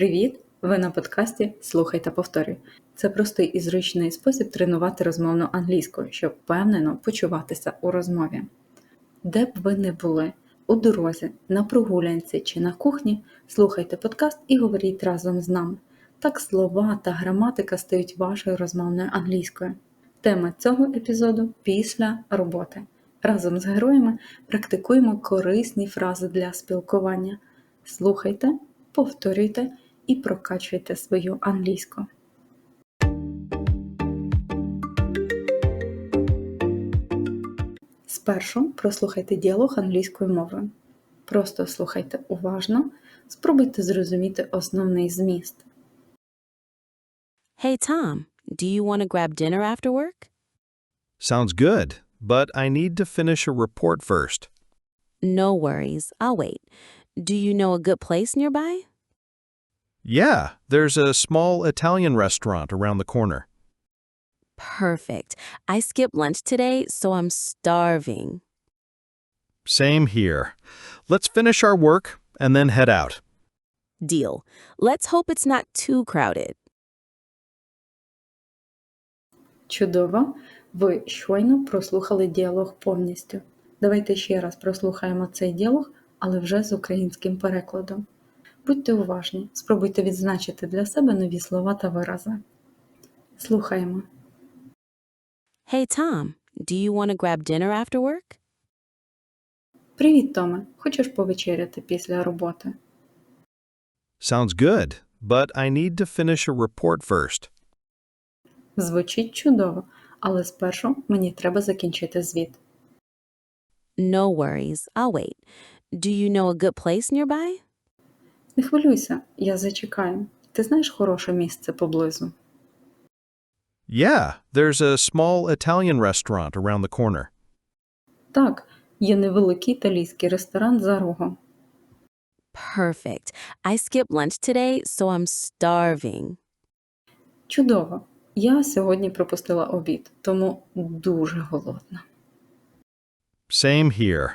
Привіт! Ви на подкасті Слухай та повторюй. Це простий і зручний спосіб тренувати розмовну англійську, щоб впевнено почуватися у розмові. Де б ви не були, у дорозі, на прогулянці чи на кухні, слухайте подкаст і говоріть разом з нами. Так слова та граматика стають вашою розмовною англійською. Тема цього епізоду після роботи. Разом з героями практикуємо корисні фрази для спілкування. Слухайте, повторюйте і прокачуйте свою англійську. Спершу прослухайте діалог англійською мовою. Просто слухайте уважно, спробуйте зрозуміти основний зміст. Hey, Tom, do you want to grab dinner after work? Sounds good, but I need to finish a report first. No worries, I'll wait. Do you know a good place nearby? Yeah, there's a small Italian restaurant around the corner. Perfect. I skipped lunch today, so I'm starving. Same here. Let's finish our work and then head out. Deal. Let's hope it's not too crowded. Чудово! Ви щойно прослухали діалог повністю. Давайте ще раз прослухаємо цей діалог, але вже з українським перекладом. Будьте уважні, спробуйте відзначити для себе нові слова та вирази. Слухаємо. Hey, Tom, do you want to grab dinner after work? Привіт, Томе! Хочеш повечеряти після роботи? Sounds good, but I need to finish a report first. Звучить чудово, але спершу мені треба закінчити звіт. No worries, I'll wait. Do you know a good place nearby? Не хвилюйся, я зачекаю. Ти знаєш хороше місце поблизу? Yeah, there's a small Italian restaurant around the corner. Так, є невеликий італійський ресторан за рогом. Perfect. I skipped lunch today, so I'm starving. Чудово! Я сьогодні пропустила обід, тому дуже голодна. Same here.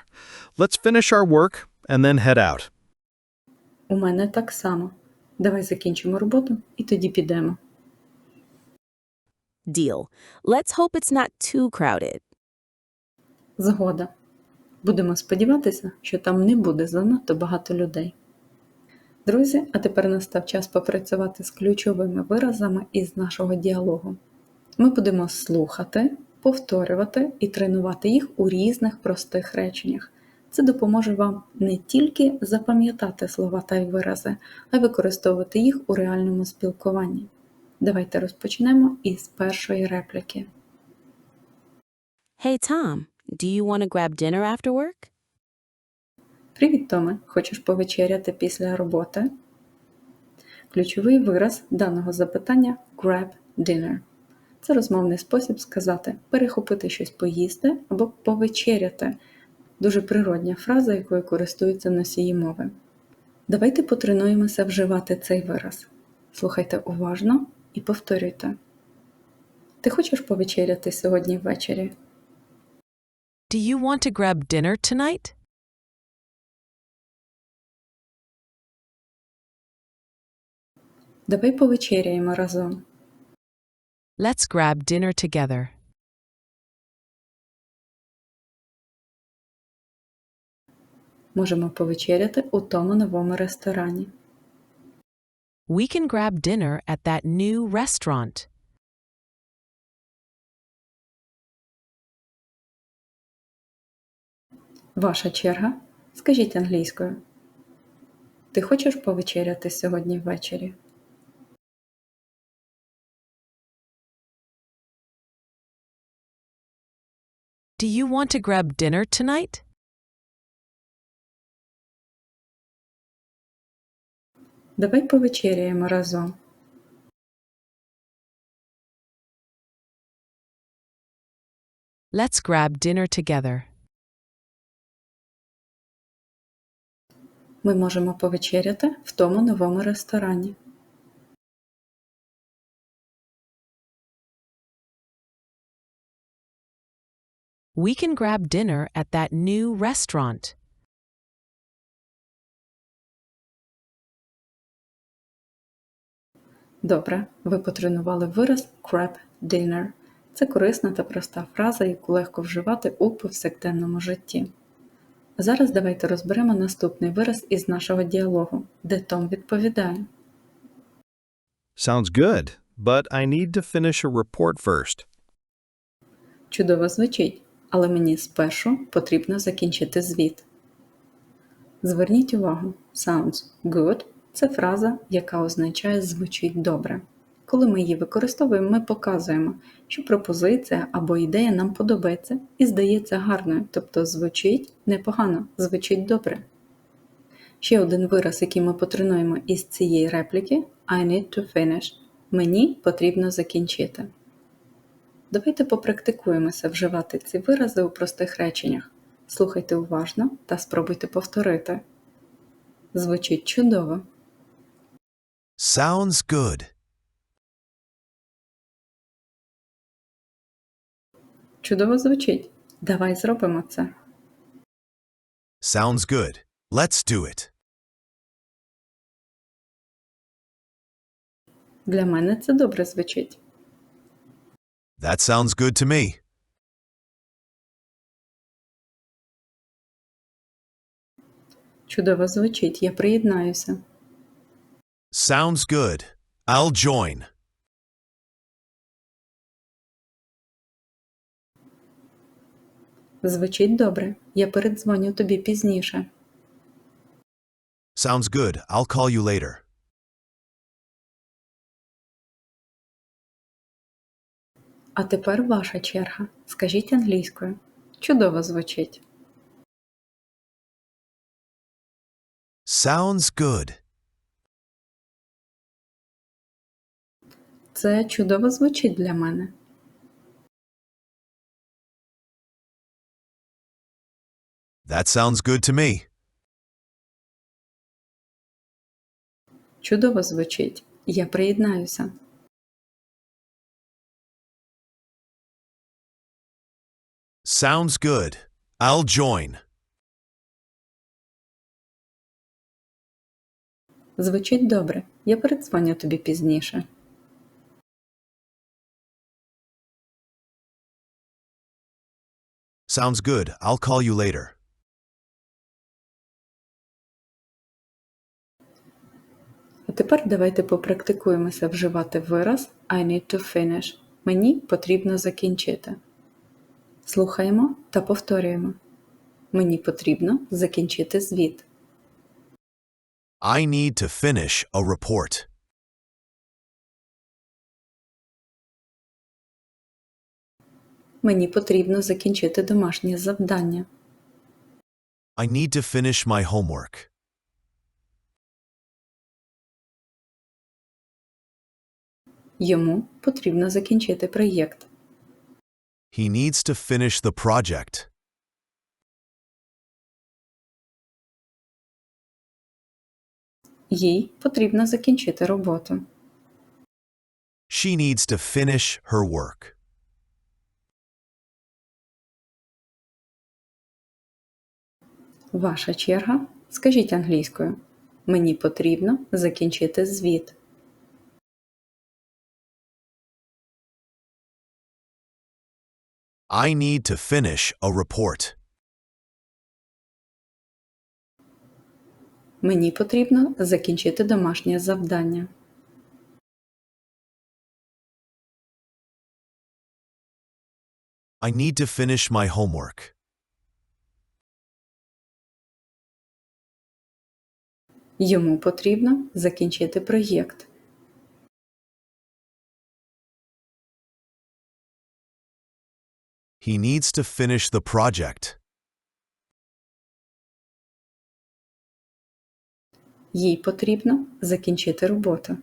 Let's finish our work and then head out. У мене так само. Давай закінчимо роботу і тоді підемо. Deal. Let's hope it's not too crowded. Згода. Будемо сподіватися, що там не буде занадто багато людей. Друзі, а тепер настав час попрацювати з ключовими виразами із нашого діалогу. Ми будемо слухати, повторювати і тренувати їх у різних простих реченнях. Це допоможе вам не тільки запам'ятати слова та й вирази, а й використовувати їх у реальному спілкуванні. Давайте розпочнемо із першої репліки. Hey, Tom, do you want to grab dinner after work? Привіт, Томе! Хочеш повечеряти після роботи? Ключовий вираз даного запитання grab dinner. Це розмовний спосіб сказати перехопити щось поїсти або повечеряти. Дуже природня фраза, якою користуються носії мови. Давайте потренуємося вживати цей вираз. Слухайте уважно і повторюйте. Ти хочеш повечеряти сьогодні ввечері? Do you want to grab dinner tonight? Давай повечеряємо разом. Let's grab dinner together. Можемо повечеряти у тому новому ресторані. We can grab dinner at that new restaurant. Ваша черга. Скажіть англійською. Ти хочеш повечеряти сьогодні ввечері? Do you want to grab dinner tonight? Давай повечеряємо разом. Let's grab dinner together. Ми можемо повечеряти в тому новому ресторані. We can grab dinner at that new restaurant. Добре, ви потренували вираз crab dinner. Це корисна та проста фраза, яку легко вживати у повсякденному житті. Зараз давайте розберемо наступний вираз із нашого діалогу, де Том відповідає. Sounds good, but I need to finish a report first. Чудово звучить, але мені спершу потрібно закінчити звіт. Зверніть увагу, sounds good це фраза, яка означає звучить добре. Коли ми її використовуємо, ми показуємо, що пропозиція або ідея нам подобається і здається гарною, тобто звучить непогано, звучить добре. Ще один вираз, який ми потренуємо із цієї репліки I need to finish. Мені потрібно закінчити. Давайте попрактикуємося вживати ці вирази у простих реченнях. Слухайте уважно та спробуйте повторити. Звучить чудово. Sounds good. Чудово звучить. Давай зробимо це. Sounds good. Let's do it. Для мене це добре звучить. That sounds good to me. Чудово звучить. Я приєднаюся. Sounds good. I'll join. Звучить добре. Я передзвоню тобі пізніше. Sounds good. I'll call you later. А тепер ваша черга. Скажіть англійською. Чудово звучить. Sounds good. Це чудово звучить для мене. That sounds good to me. Чудово звучить. Я приєднаюся. Sounds good. I'll join. Звучить добре. Я передзвоню тобі пізніше. Sounds good. I'll call you later. А тепер давайте попрактикуємося вживати вираз I need to finish. Мені потрібно закінчити. Слухаємо та повторюємо. Мені потрібно закінчити звіт. I need to finish a report. Мені потрібно закінчити домашнє завдання. I need to finish my homework. Йому потрібно закінчити проєкт. He needs to finish the project. Їй потрібно закінчити роботу. She needs to finish her work. Ваша черга. Скажіть англійською. Мені потрібно закінчити звіт. I need to finish a report. Мені потрібно закінчити домашнє завдання. I need to finish my homework. Йому потрібно закінчити проєкт. He needs to finish the project. Їй потрібно закінчити роботу.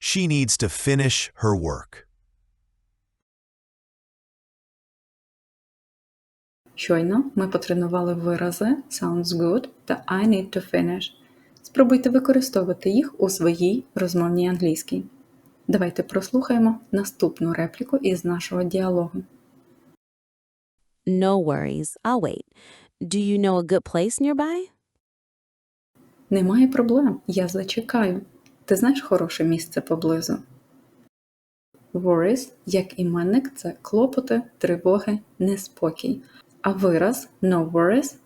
She needs to finish her work. Щойно ми потренували вирази sounds good та I need to finish. Спробуйте використовувати їх у своїй розмовній англійській. Давайте прослухаємо наступну репліку із нашого діалогу. No worries, I'll wait. Do you know a good place nearby? Немає проблем, я зачекаю. Ти знаєш хороше місце поблизу. Worries, як іменник, це клопоти, тривоги, неспокій. А вираз no worries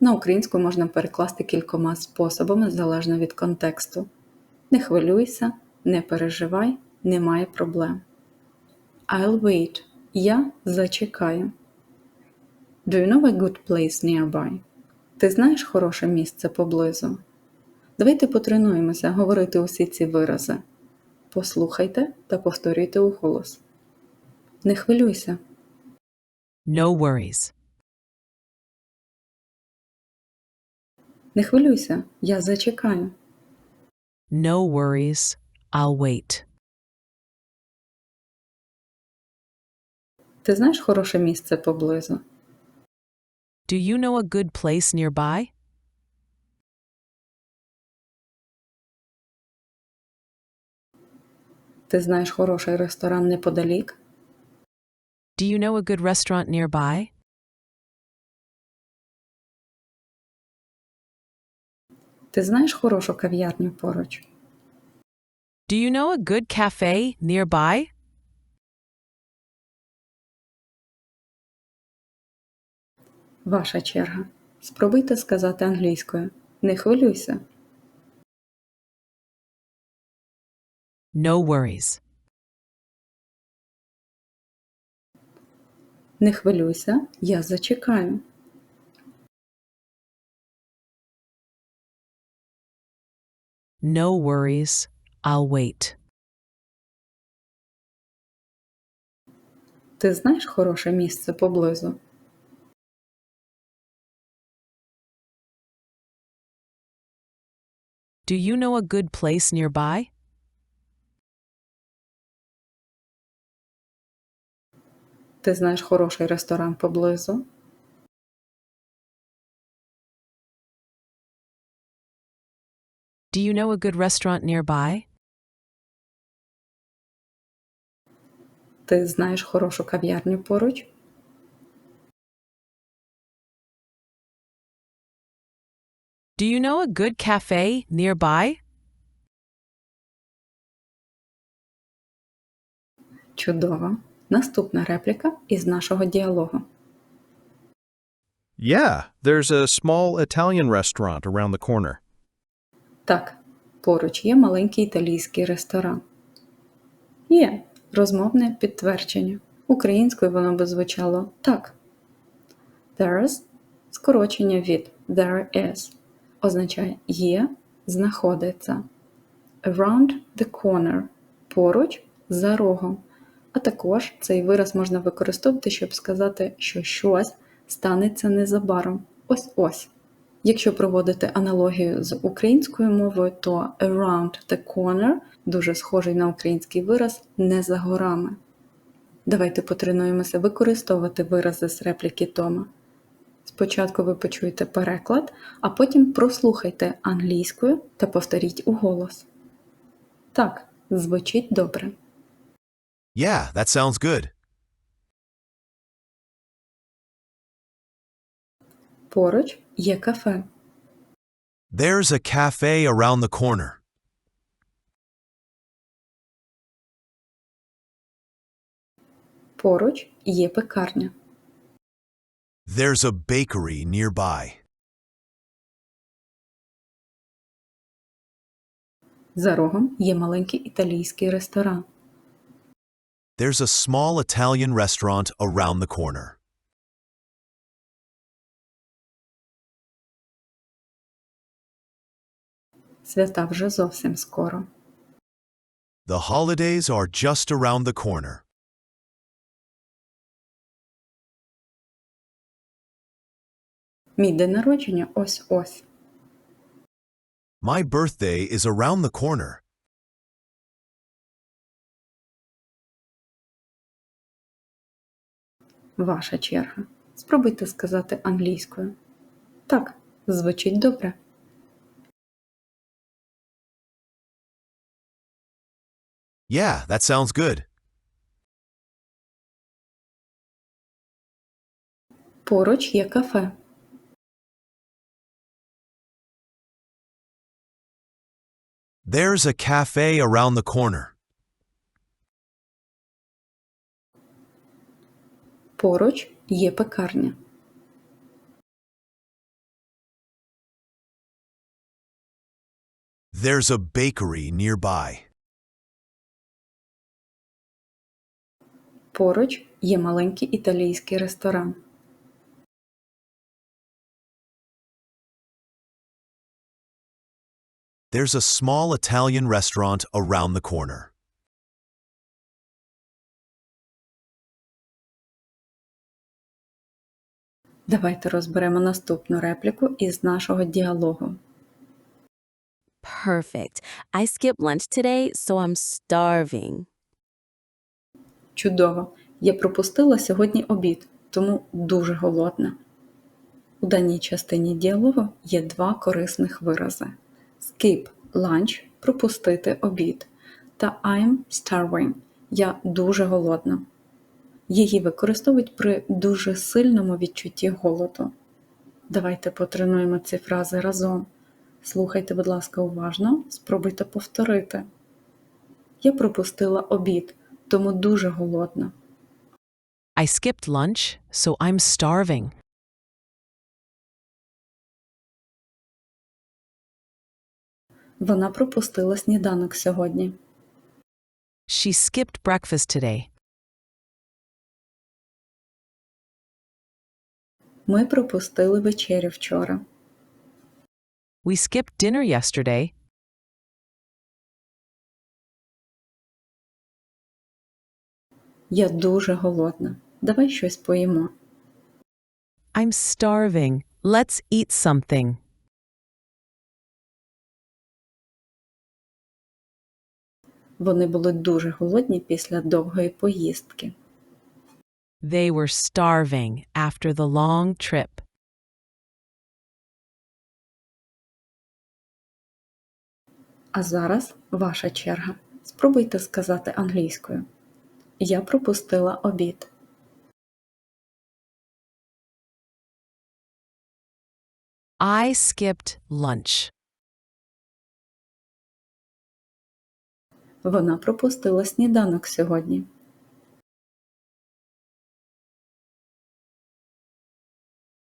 на українську можна перекласти кількома способами залежно від контексту. Не хвилюйся, не переживай, немає проблем. I'll wait. Я зачекаю. Do you know a good place nearby? Ти знаєш хороше місце поблизу? Давайте потренуємося говорити усі ці вирази. Послухайте та повторюйте уголос. Не хвилюйся. No worries. Не хвилюйся, я зачекаю. No worries. I'll wait. Ти знаєш хороше місце поблизу? Do you know a good place nearby? Ти знаєш хороший ресторан неподалік? Do you know a good restaurant nearby? Ти знаєш хорошу кав'ярню поруч? Do you know a good cafe nearby? Ваша черга. Спробуйте сказати англійською. Не хвилюйся. No worries. Не хвилюйся, я зачекаю. No worries. I'll wait. Ти знаєш хороше місце поблизу? Do you know a good place nearby? Ти знаєш хороший ресторан поблизу? Do you know a good restaurant nearby? Ти знаєш хорошу кав'ярню поруч? Do you know a good cafe nearby? Чудово. Наступна репліка із нашого діалогу. Yeah, there's a small Italian restaurant around the corner. Так, поруч є маленький італійський ресторан. Є розмовне підтвердження. Українською воно би звучало так. There's скорочення від there is означає є, знаходиться. Around the corner поруч за рогом. А також цей вираз можна використовувати, щоб сказати, що щось станеться незабаром. Ось-ось. Якщо проводити аналогію з українською мовою, то around the corner дуже схожий на український вираз не за горами. Давайте потренуємося використовувати вирази з репліки Тома. Спочатку ви почуєте переклад, а потім прослухайте англійською та повторіть уголос. Так, звучить добре. Yeah, that sounds good. Поруч є кафе. There's a cafe around the corner. Поруч є пекарня. There's a bakery nearby. За рогом є маленький італійський ресторан. There's a small Italian restaurant around the corner. Свята вже зовсім скоро. The holidays are just around the corner. Мій день народження ось ось. My birthday is around the corner. Ваша черга. Спробуйте сказати англійською. Так, звучить добре. Yeah, that sounds good. Поруч є кафе. There's a cafe around the corner. Поруч є пекарня. There's a bakery nearby. Поруч є маленький італійський ресторан. There's a small Italian restaurant around the corner. Давайте розберемо наступну репліку із нашого діалогу. Perfect. I skipped lunch today, so I'm starving. Чудово! Я пропустила сьогодні обід, тому дуже голодна. У даній частині діалогу є два корисних вирази: skip lunch пропустити обід та I'm starving я дуже голодна. Її використовують при дуже сильному відчутті голоду. Давайте потренуємо ці фрази разом. Слухайте, будь ласка, уважно, спробуйте повторити. Я пропустила обід, тому дуже голодна. I skipped lunch, so I'm starving. Вона пропустила сніданок сьогодні. She skipped breakfast today. Ми пропустили вечерю вчора. We skipped dinner yesterday. Я дуже голодна. Давай щось поїмо. I'm starving. Let's eat something. Вони були дуже голодні після довгої поїздки. They were starving after the long trip. А зараз ваша черга. Спробуйте сказати англійською. Я пропустила обід. I skipped lunch. Вона пропустила сніданок сьогодні.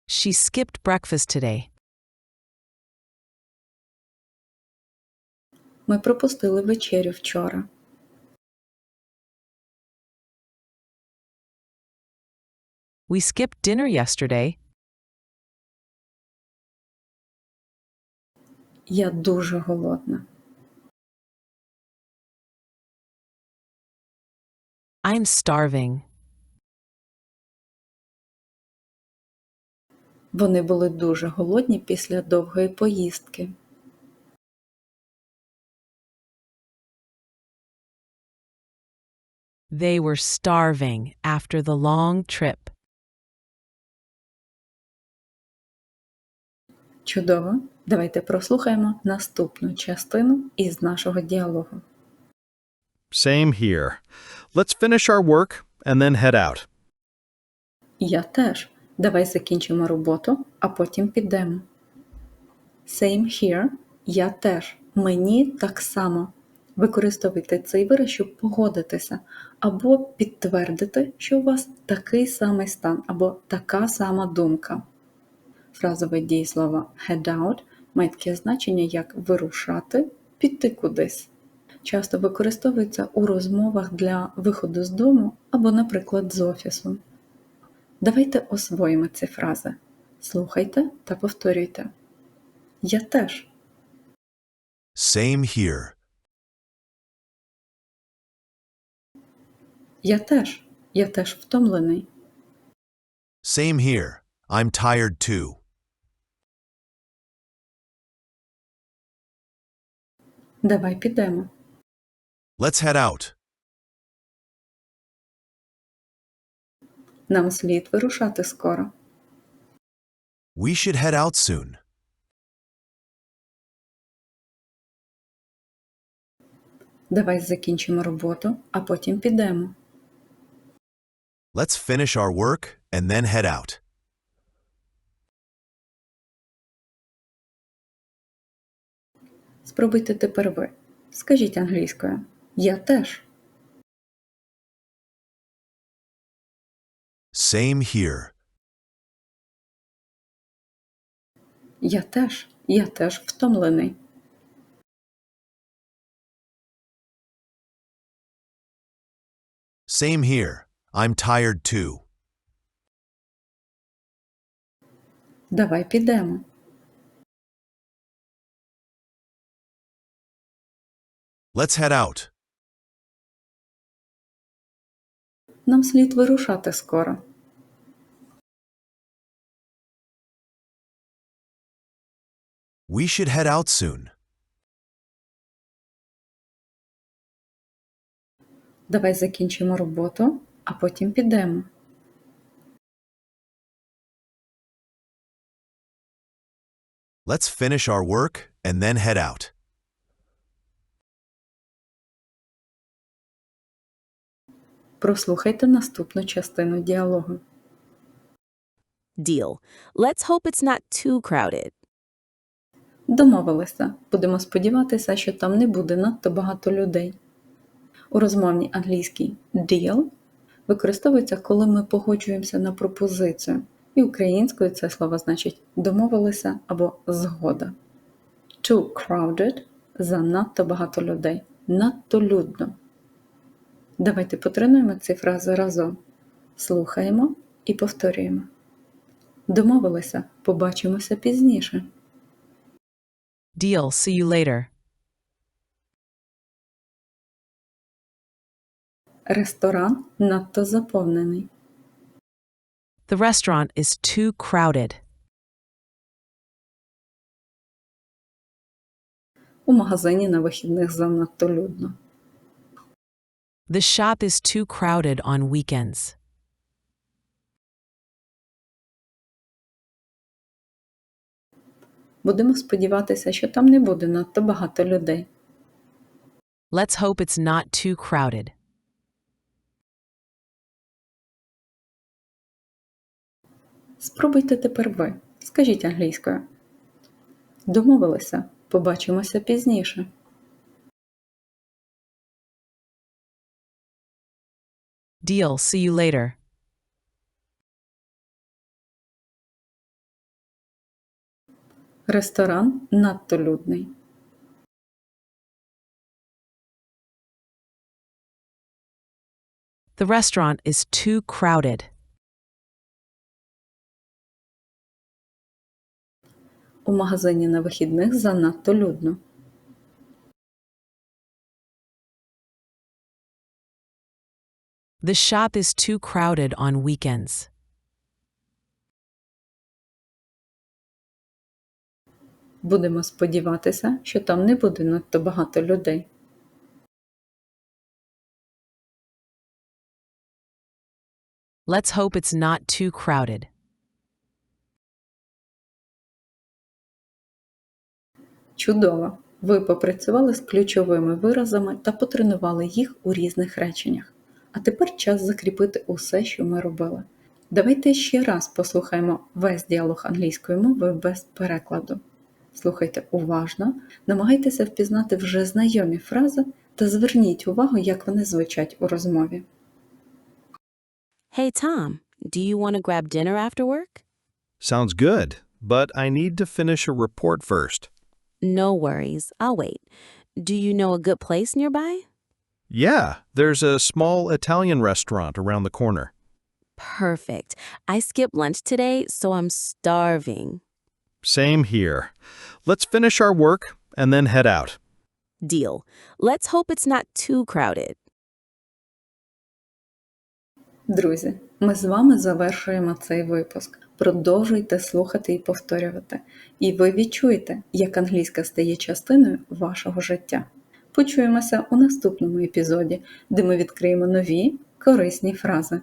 She skipped breakfast today. Ми пропустили вечерю вчора. We skipped dinner yesterday. Я дуже голодна. I'm starving. Вони були дуже голодні після довгої поїздки. They were starving after the long trip. Чудово! Давайте прослухаємо наступну частину із нашого діалогу. Same here. Let's finish our work and then head out. Я теж. Давай закінчимо роботу, а потім підемо. Same here. Я теж. Мені так само. Використовуйте цей вираз, щоб погодитися, або підтвердити, що у вас такий самий стан, або така сама думка. Фразове дієслово head out має таке значення, як вирушати, піти кудись. Часто використовується у розмовах для виходу з дому або, наприклад, з офісу. Давайте освоїмо ці фрази. Слухайте та повторюйте. Я теж. Same here. Я теж. Я теж втомлений. Same here. I'm tired too. Давай підемо. Let's head out. Нам слід вирушати скоро. We should head out soon. Давай закінчимо роботу, а потім підемо. Let's finish our work and then head out. Спробуйте тепер ви. Скажіть англійською. Я теж. Same here. Я теж. Я теж втомлений. Same here. I'm tired too. Давай підемо. Let's head out. Нам слід вирушати скоро. We should head out soon. Давай закінчимо роботу, а потім підемо. Let's finish our work and then head out. Прослухайте наступну частину діалогу. Deal. Let's hope it's not too crowded. Домовилися. Будемо сподіватися, що там не буде надто багато людей. У розмовній англійській deal використовується, коли ми погоджуємося на пропозицію. І українською це слово значить домовилися або згода. Too crowded занадто багато людей. Надто людно. Давайте потренуємо ці фрази разом. Слухаємо і повторюємо. Домовилися, побачимося пізніше. Deal. See you later. Ресторан надто заповнений. The restaurant is too crowded. У магазині на вихідних занадто людно. The shop is too crowded on weekends. Будемо сподіватися, що там не буде надто багато людей. Let's hope it's not too crowded. Спробуйте тепер ви. Скажіть англійською. Домовилися. Побачимося пізніше. Deal. See you later. Ресторан надто людний. The restaurant is too crowded. У магазині на вихідних занадто людно. The shop is too crowded on weekends. Будемо сподіватися, що там не буде надто багато людей. Let's hope it's not too crowded. Чудово! Ви попрацювали з ключовими виразами та потренували їх у різних реченнях. А тепер час закріпити усе, що ми робили. Давайте ще раз послухаємо весь діалог англійської мови без перекладу. Слухайте уважно, намагайтеся впізнати вже знайомі фрази та зверніть увагу, як вони звучать у розмові. Hey, Tom, do you want to grab dinner after work? Sounds good, but I need to finish a report first. No worries, I'll wait. Do you know a good place nearby? Yeah, there's a small Italian restaurant around the corner. Perfect. I skipped lunch today, so I'm starving. Same here. Let's finish our work and then head out. Deal. Let's hope it's not too crowded. Друзі, ми з вами завершуємо цей випуск. Продовжуйте слухати і повторювати. І ви відчуєте, як англійська стає частиною вашого життя. Почуємося у наступному епізоді, де ми відкриємо нові корисні фрази.